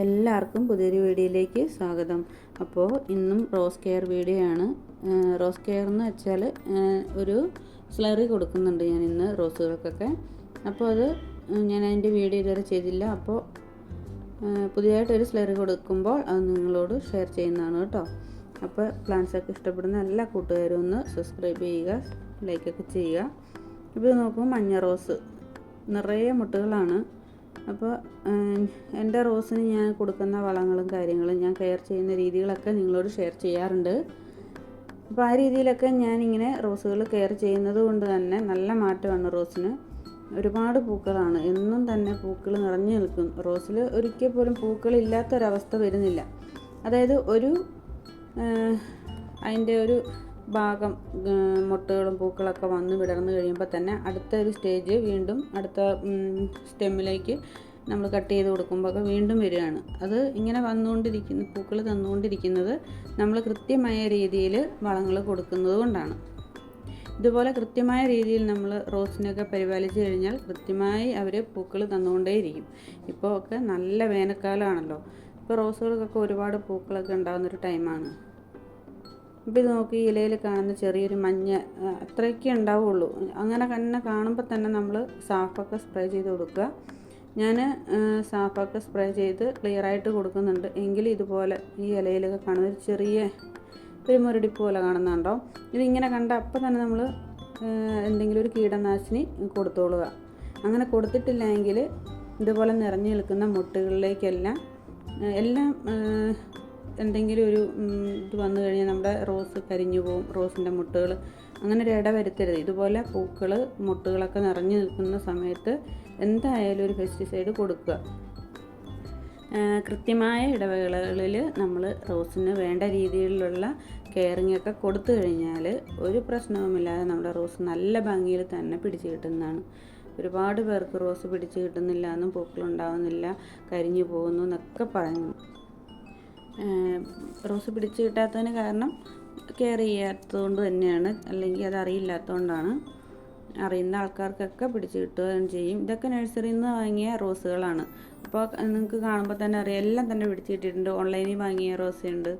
എല്ലാവർക്കും പുതിയൊരു വീഡിയോയിലേക്ക് സ്വാഗതം. അപ്പോൾ ഇന്നും റോസ് കെയർ വീഡിയോ ആണ്. റോസ് കെയർ എന്ന് വെച്ചാൽ ഒരു സ്ലറി കൊടുക്കുന്നുണ്ട് ഞാൻ ഇന്ന് റോസുകൾക്കൊക്കെ. അപ്പോൾ അത് ഞാൻ അതിന്റെ വീഡിയോ ഇതുവരെ ചെയ്തില്ല. അപ്പോൾ പുതിയതായിട്ടൊരു സ്ലറി കൊടുക്കുമ്പോൾ അത് നിങ്ങളോട് ഷെയർ ചെയ്യുന്നതാണ് കേട്ടോ. അപ്പോൾ പ്ലാന്റ്സൊക്കെ ഇഷ്ടപ്പെടുന്ന എല്ലാ കൂട്ടുകാരും ഒന്ന് സബ്സ്ക്രൈബ് ചെയ്യുക ലൈക്കൊക്കെ ചെയ്യുക. ഇപ്പോൾ നോക്കുമ്പോൾ മഞ്ഞ റോസ് നിറയെ മുട്ടുകളാണ്. അപ്പോൾ എന്റെ റോസിന് ഞാൻ കൊടുക്കുന്ന വളങ്ങളും കാര്യങ്ങളും ഞാൻ കെയർ ചെയ്യുന്ന രീതികളൊക്കെ നിങ്ങളോട് ഷെയർ ചെയ്യാറുണ്ട്. അപ്പോൾ ആ രീതിയിലൊക്കെ ഞാനിങ്ങനെ റോസുകൾ കെയർ ചെയ്യുന്നത് കൊണ്ട് തന്നെ നല്ല മാറ്റമാണ് റോസിന്. ഒരുപാട് പൂക്കളാണ്. എന്നും തന്നെ പൂക്കൾ നിറഞ്ഞു നിൽക്കും. റോസിൽ ഒരിക്കൽ പോലും പൂക്കളില്ലാത്തൊരവസ്ഥ വരുന്നില്ല. അതായത് ഒരു അതിന്റെ ഒരു ഭാഗം മൊട്ടുകളും പൂക്കളൊക്കെ വന്ന് വിടർന്നു കഴിയുമ്പോൾ തന്നെ അടുത്ത ഒരു സ്റ്റേജ് വീണ്ടും അടുത്ത സ്റ്റെമ്മിലേക്ക് നമ്മൾ കട്ട് ചെയ്ത് കൊടുക്കുമ്പോൾ വീണ്ടും വരികയാണ്. അത് ഇങ്ങനെ വന്നുകൊണ്ടിരിക്കുന്ന പൂക്കൾ തന്നുകൊണ്ടിരിക്കുന്നത് നമ്മൾ കൃത്യമായ രീതിയിൽ വളങ്ങൾ കൊടുക്കുന്നത് കൊണ്ടാണ്. ഇതുപോലെ കൃത്യമായ രീതിയിൽ നമ്മൾ റോസിനൊക്കെ പരിപാലിച്ച് കഴിഞ്ഞാൽ കൃത്യമായി അവർ പൂക്കൾ തന്നുകൊണ്ടേയിരിക്കും. ഇപ്പോൾ ഒക്കെ നല്ല വേനൽക്കാലമാണല്ലോ. ഇപ്പോൾ റോസുകൾക്കൊക്കെ ഒരുപാട് പൂക്കളൊക്കെ ഉണ്ടാകുന്നൊരു ടൈമാണ് ഇപ്പോൾ ഇത് നോക്കി ഇലയിൽ കാണുന്ന ചെറിയൊരു മഞ്ഞ അത്രയൊക്കെ ഉണ്ടാവുള്ളൂ. അങ്ങനെ തന്നെ കാണുമ്പോൾ തന്നെ നമ്മൾ സാഫൊക്കെ സ്പ്രേ ചെയ്ത് കൊടുക്കുക. ഞാൻ സാഫൊക്കെ സ്പ്രേ ചെയ്ത് ക്ലിയർ ആയിട്ട് കൊടുക്കുന്നുണ്ട്. എങ്കിലും ഇതുപോലെ ഈ ഇലയിലൊക്കെ കാണുന്ന ഒരു ചെറിയ ഒരു മുരടി പോലെ കാണുന്നുണ്ടോ? ഇതിങ്ങനെ കണ്ട അപ്പം തന്നെ നമ്മൾ എന്തെങ്കിലും ഒരു കീടനാശിനി കൊടുത്തോളുക. അങ്ങനെ കൊടുത്തിട്ടില്ലെങ്കിൽ ഇതുപോലെ നിറഞ്ഞു നിൽക്കുന്ന മുട്ടുകളിലേക്കെല്ലാം എല്ലാം എന്തെങ്കിലും ഒരു ഇത് വന്നു കഴിഞ്ഞാൽ നമ്മുടെ റോസ് കരിഞ്ഞു പോകും റോസിന്റെ മുട്ടുകൾ. അങ്ങനെ ഒരു ഇട വരുത്തരുത്. ഇതുപോലെ പൂക്കൾ മുട്ടുകളൊക്കെ നിറഞ്ഞു നിൽക്കുന്ന സമയത്ത് എന്തായാലും ഒരു പെസ്റ്റിസൈഡ് കൊടുക്കുക. കൃത്യമായ ഇടവേളകളിൽ നമ്മൾ റോസിന് വേണ്ട രീതിയിലുള്ള കെയറിങ് ഒക്കെ കൊടുത്തു കഴിഞ്ഞാൽ ഒരു പ്രശ്നവുമില്ലാതെ നമ്മുടെ റോസ് നല്ല ഭംഗിയിൽ തന്നെ പിടിച്ചു കിട്ടുന്നതാണ്. ഒരുപാട് പേർക്ക് റോസ് പിടിച്ചു കിട്ടുന്നില്ല എന്നും പൂക്കളുണ്ടാവുന്നില്ല കരിഞ്ഞു പോകുന്നു എന്നൊക്കെ പറയുന്നു. റോസ് പിടിച്ചു കിട്ടാത്തതിന് കാരണം കെയർ ചെയ്യാത്തതുകൊണ്ട് തന്നെയാണ്. അല്ലെങ്കിൽ അത് അറിയില്ലാത്തതുകൊണ്ടാണ്. അറിയുന്ന ആൾക്കാർക്കൊക്കെ പിടിച്ചു കിട്ടുകയും ചെയ്യും. ഇതൊക്കെ നഴ്സറിയിൽ നിന്ന് വാങ്ങിയ റോസുകളാണ്. അപ്പോൾ നിങ്ങൾക്ക് കാണുമ്പോൾ തന്നെ അറിയാം. എല്ലാം തന്നെ പിടിച്ചു കിട്ടിയിട്ടുണ്ട്. ഓൺലൈനിൽ വാങ്ങിയ റോസുണ്ട്.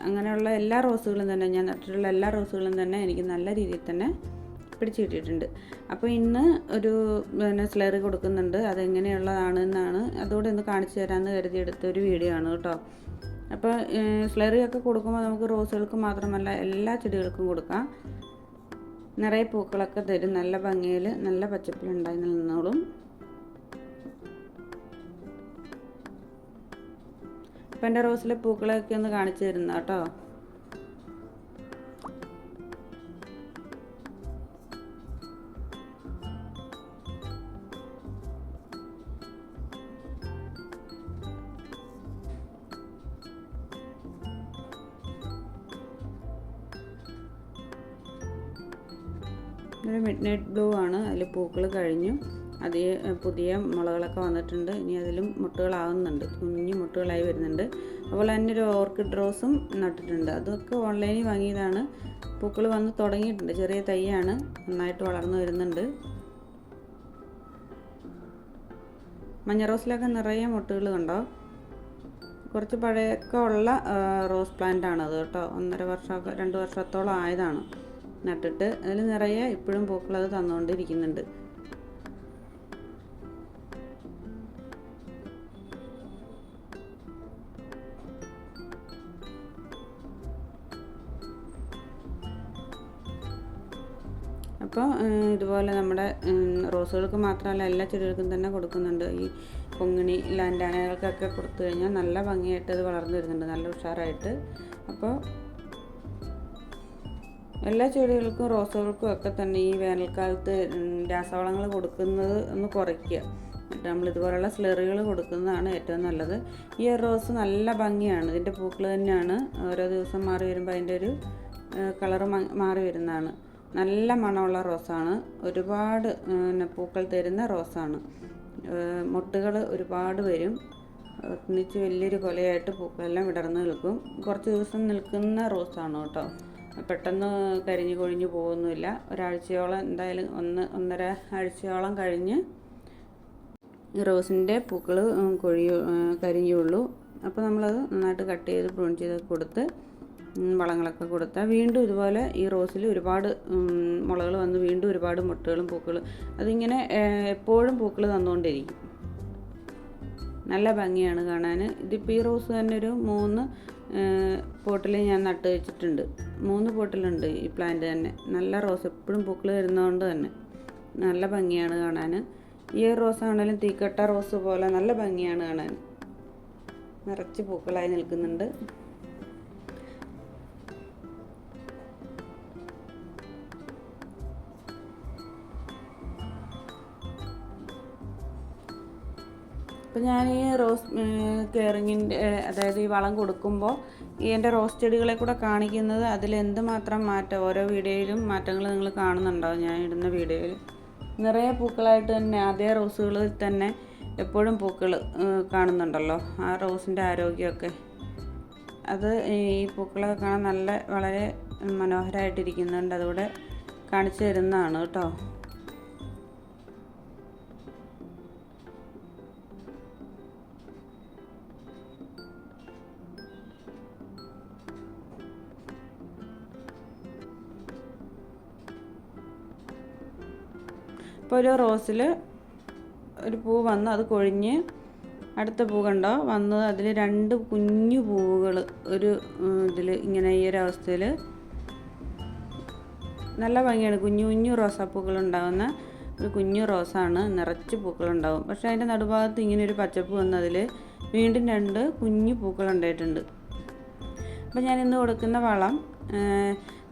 അങ്ങനെയുള്ള എല്ലാ റോസുകളും തന്നെ ഞാൻ നട്ടിട്ടുള്ള എല്ലാ റോസുകളും തന്നെ എനിക്ക് നല്ല രീതിയിൽ തന്നെ പിടിച്ചു കിട്ടിയിട്ടുണ്ട്. അപ്പോൾ ഇന്ന് ഒരു പിന്നെ സ്ലറി കൊടുക്കുന്നുണ്ട്. അതെങ്ങനെയുള്ളതാണ് എന്നാണ് അതോടെ ഒന്ന് കാണിച്ചു തരാമെന്ന് കരുതി എടുത്ത ഒരു വീഡിയോ ആണ് കേട്ടോ. അപ്പോൾ സ്ലറിയൊക്കെ കൊടുക്കുമ്പോൾ നമുക്ക് റോസുകൾക്ക് മാത്രമല്ല എല്ലാ ചെടികൾക്കും കൊടുക്കാം. നിറയെ പൂക്കളൊക്കെ തരും. നല്ല ഭംഗിയിൽ നല്ല പച്ചപ്പിലുണ്ടായി നിന്നോളും. അപ്പം എന്റെ റോസിലെ പൂക്കളൊക്കെ ഒന്ന് കാണിച്ചു തരുന്ന കേട്ടോ. ഇതൊരു മിഡ് നൈറ്റ് ബ്ലൂ ആണ്. അതിൽ പൂക്കൾ കഴിഞ്ഞു. അതിൽ പുതിയ മുളകളൊക്കെ വന്നിട്ടുണ്ട്. ഇനി അതിലും മുട്ടുകളാവുന്നുണ്ട്. കുഞ്ഞു മുട്ടുകളായി വരുന്നുണ്ട്. അതുപോലെ തന്നെ ഒരു ഓർക്കിഡ് റോസും നട്ടിട്ടുണ്ട്. അതൊക്കെ ഓൺലൈനിൽ വാങ്ങിയതാണ്. പൂക്കൾ വന്ന് തുടങ്ങിയിട്ടുണ്ട്. ചെറിയ തൈയാണ്. നന്നായിട്ട് വളർന്നു വരുന്നുണ്ട്. മഞ്ഞ റോസിലൊക്കെ നിറയെ മുട്ടുകൾ കണ്ടോ? കുറച്ച് പഴയൊക്കെ ഉള്ള റോസ് പ്ലാന്റ് ആണ് അത് കേട്ടോ. ഒന്നര വർഷമൊക്കെ രണ്ട് വർഷത്തോളം ആയതാണ്. നട്ടിട്ട് അതിൽ നിറയെ ഇപ്പോഴും പൂക്കൾ അത് തന്നുകൊണ്ടിരിക്കുന്നുണ്ട്. അപ്പോൾ ഇതുപോലെ നമ്മുടെ റോസുകൾക്ക് മാത്രമല്ല എല്ലാ ചെടികൾക്കും തന്നെ കൊടുക്കുന്നുണ്ട്. ഈ പൊങ്ങിണി ലാൻഡാനകൾക്കൊക്കെ കൊടുത്തു കഴിഞ്ഞാൽ നല്ല ഭംഗിയായിട്ട് അത് വളർന്നു വരുന്നുണ്ട്. നല്ല ഉഷാറായിട്ട്. അപ്പോൾ എല്ലാ ചെടികൾക്കും റോസുകൾക്കും ഒക്കെ തന്നെ ഈ വേനൽക്കാലത്ത് രാസവളങ്ങൾ കൊടുക്കുന്നത് ഒന്ന് കുറയ്ക്കുക. നമ്മൾ ഇതുപോലുള്ള സ്ലറികൾ കൊടുക്കുന്നതാണ് ഏറ്റവും നല്ലത്. ഈ റോസ് നല്ല ഭംഗിയാണ്. ഇതിന്റെ പൂക്കൾ തന്നെയാണ്. ഓരോ ദിവസം മാറി വരുമ്പോൾ അതിന്റെ ഒരു കളർ മാറി വരുന്നതാണ്. നല്ല മണമുള്ള റോസാണ്. ഒരുപാട് പൂക്കൾ തരുന്ന റോസാണ്. മുട്ടുകൾ ഒരുപാട് വരും. ഒന്നിച്ച് വലിയൊരു കൊലയായിട്ട് പൂക്കളെല്ലാം വിടർന്ന് നിൽക്കും. കുറച്ച് ദിവസം നിൽക്കുന്ന റോസാണ് കേട്ടോ. പെട്ടെന്ന് കരിഞ്ഞു കൊഴിഞ്ഞു പോകുന്നില്ല ഒരാഴ്ചയോളം എന്തായാലും ഒന്ന് ഒന്നര ആഴ്ചയോളം കഴിഞ്ഞ് റോസിന്റെ പൂക്കൾ കൊഴിയു കരിഞ്ഞുള്ളൂ. അപ്പോൾ നമ്മളത് നന്നായിട്ട് കട്ട് ചെയ്ത് പ്രൂൺ ചെയ്ത് കൊടുത്ത് വളങ്ങളൊക്കെ കൊടുത്താൽ വീണ്ടും ഇതുപോലെ ഈ റോസിൽ ഒരുപാട് മുളകൾ വന്ന് വീണ്ടും ഒരുപാട് മുട്ടകളും പൂക്കളും അതിങ്ങനെ എപ്പോഴും പൂക്കൾ തന്നുകൊണ്ടിരിക്കും. നല്ല ഭംഗിയാണ് കാണാൻ ഇതിപ്പോൾ ഈ റോസ് തന്നെ ഒരു മൂന്ന് പോട്ടിൽ ഞാൻ നട്ട് വെച്ചിട്ടുണ്ട്. മൂന്ന് പോട്ടിലുണ്ട് ഈ പ്ലാന്റ് തന്നെ. നല്ല റോസ് എപ്പോഴും പൂക്കൾ വരുന്നതുകൊണ്ട് തന്നെ. നല്ല ഭംഗിയാണ് കാണാൻ ഈ റോസ് ആണെങ്കിലും തീക്കട്ട റോസ് പോലെ നല്ല ഭംഗിയാണ് കാണാൻ നിറച്ച് പൂക്കളായി നിൽക്കുന്നുണ്ട്. അപ്പം ഞാൻ ഈ റോസ് കെയറിങ്ങിന്റെ അതായത് ഈ വളം കൊടുക്കുമ്പോൾ ഈ എന്റെ റോസ് ചെടികളെ കൂടെ കാണിക്കുന്നത് അതിൽ എന്തുമാത്രം മാറ്റം ഓരോ വീഡിയോയിലും മാറ്റങ്ങൾ നിങ്ങൾ കാണുന്നുണ്ടോ? ഞാൻ ഇടുന്ന വീഡിയോയിൽ. നിറയെ പൂക്കളായിട്ട് തന്നെ അതേ റോസുകളിൽ തന്നെ എപ്പോഴും പൂക്കൾ കാണുന്നുണ്ടല്ലോ. ആ റോസിന്റെ ആരോഗ്യമൊക്കെ. അത് ഈ പൂക്കളൊക്കെ കാണാൻ നല്ല വളരെ മനോഹരമായിട്ടിരിക്കുന്നുണ്ട് അതുകൂടെ കാണിച്ചു തരുന്നതാണ് കേട്ടോ. ഇപ്പോൾ ഒരു റോസിൽ ഒരു പൂ വന്ന് അത് കൊഴിഞ്ഞ് അടുത്ത പൂ കണ്ടോ? വന്ന് അതിൽ രണ്ട് കുഞ്ഞു പൂവുകൾ ഒരു ഇതിൽ ഇങ്ങനെ ഈ ഒരു അവസ്ഥയിൽ നല്ല ഭംഗിയാണ്. കുഞ്ഞു കുഞ്ഞു റോസാപ്പൂക്കൾ ഉണ്ടാകുന്ന ഒരു കുഞ്ഞു റോസാണ്. നിറച്ച് പൂക്കളുണ്ടാവും പക്ഷേ അതിന്റെ നടുഭാഗത്ത് ഇങ്ങനെ ഒരു പച്ചപ്പ് വന്ന് അതിൽ വീണ്ടും രണ്ട് കുഞ്ഞു പൂക്കൾ ഉണ്ടായിട്ടുണ്ട്. അപ്പോൾ ഞാൻ ഇന്ന് കൊടുക്കുന്ന വളം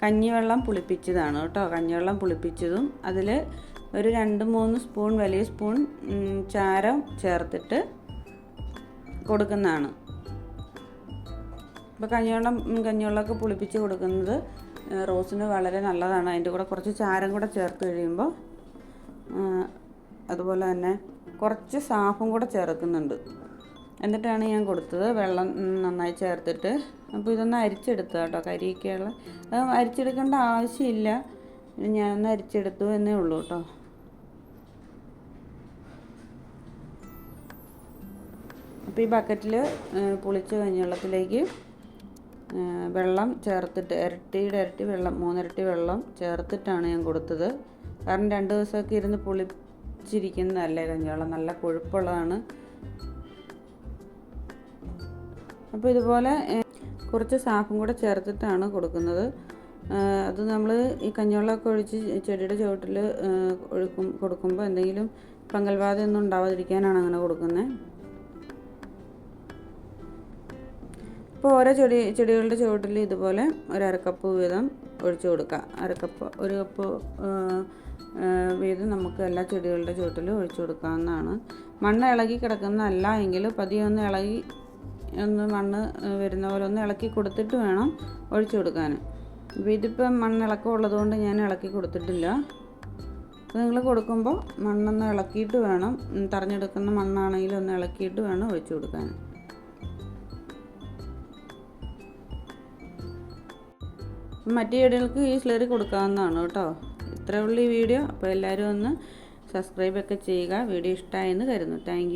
കഞ്ഞിവെള്ളം പുളിപ്പിച്ചതാണ് കേട്ടോ. കഞ്ഞിവെള്ളം പുളിപ്പിച്ചതും അതിൽ ഒരു രണ്ട് മൂന്ന് സ്പൂൺ വലിയ സ്പൂൺ ചാരം ചേർത്തിട്ട് കൊടുക്കുന്നതാണ്. ഇപ്പോൾ കഞ്ഞിവെള്ളം കഞ്ഞിവെള്ളമൊക്കെ പുളിപ്പിച്ച് കൊടുക്കുന്നത് റോസിന് വളരെ നല്ലതാണ്. അതിന്റെ കൂടെ കുറച്ച് ചാരം കൂടെ ചേർത്ത് കഴിയുമ്പോൾ അതുപോലെ തന്നെ കുറച്ച് സാഫും കൂടെ ചേർക്കുന്നുണ്ട്. എന്നിട്ടാണ് ഞാൻ കൊടുത്തത്. വെള്ളം നന്നായി ചേർത്തിട്ട്. അപ്പോൾ ഇതൊന്ന് അരിച്ചെടുത്തു കേട്ടോ. കരിയൊക്കെയുള്ള അത് അരിച്ചെടുക്കേണ്ട ആവശ്യമില്ല. ഞാനൊന്ന് അരിച്ചെടുത്തു എന്നേ ഉള്ളൂ കേട്ടോ. അപ്പോൾ ഈ ബക്കറ്റിൽ പുളിച്ച കഞ്ഞിവെള്ളത്തിലേക്ക് വെള്ളം ചേർത്തിട്ട് ഇരട്ടിയുടെ ഇരട്ടി വെള്ളം മൂന്നിരട്ടി വെള്ളം ചേർത്തിട്ടാണ് ഞാൻ കൊടുത്തത്. കാരണം രണ്ട് ദിവസമൊക്കെ ഇരുന്ന് പുളിച്ചിരിക്കുന്നതല്ലേ കഞ്ഞിവെള്ളം നല്ല കൊഴുപ്പുള്ളതാണ്. അപ്പോൾ ഇതുപോലെ കുറച്ച് സാഫും കൂടെ ചേർത്തിട്ടാണ് കൊടുക്കുന്നത്. അത് നമ്മൾ ഈ കഞ്ഞിവെള്ളമൊക്കെ ഒഴിച്ച് ചെടിയുടെ ചുവട്ടിൽ ഒഴുക്കും കൊടുക്കുമ്പോൾ എന്തെങ്കിലും ഫംഗൽ ഒന്നും ഉണ്ടാവാതിരിക്കാനാണ് അങ്ങനെ കൊടുക്കുന്നത് ഇപ്പോൾ ഓരോ ചെടി ചെടികളുടെ ചുവട്ടിൽ ഇതുപോലെ ഒരു അരക്കപ്പ് വീതം ഒഴിച്ചു കൊടുക്കുക. അരക്കപ്പ് ഒരു കപ്പ് വീതം നമുക്ക് എല്ലാ ചെടികളുടെ ചുവട്ടിലും ഒഴിച്ചു കൊടുക്കാവുന്നതാണ്. മണ്ണ് ഇളകി കിടക്കുന്നതല്ല എങ്കിൽ പതിയെ ഒന്ന് ഇളകി ഒന്ന് മണ്ണ് വരുന്ന പോലെ ഒന്ന് ഇളക്കി കൊടുത്തിട്ട് വേണം ഒഴിച്ചു കൊടുക്കാൻ. അപ്പോൾ ഇതിപ്പം മണ്ണിളക്കം ഉള്ളതുകൊണ്ട് ഞാൻ ഇളക്കി കൊടുത്തിട്ടില്ല. അപ്പോൾ നിങ്ങൾ കൊടുക്കുമ്പോൾ മണ്ണൊന്ന് ഇളക്കിയിട്ട് വേണം. തറഞ്ഞെടുക്കുന്ന മണ്ണാണെങ്കിലും ഒന്ന് ഇളക്കിയിട്ട് വേണം ഒഴിച്ചു കൊടുക്കാൻ. മറ്റു ചെടികൾക്ക് ഈ സ്ലറി കൊടുക്കാവുന്നതാണ് കേട്ടോ. ഇത്രയേ ഉള്ളൂ ഈ വീഡിയോ. അപ്പോൾ എല്ലാവരും ഒന്ന് സബ്സ്ക്രൈബ് ഒക്കെ ചെയ്യുക. വീഡിയോ ഇഷ്ടമായെന്ന് കരുതുന്നു. താങ്ക്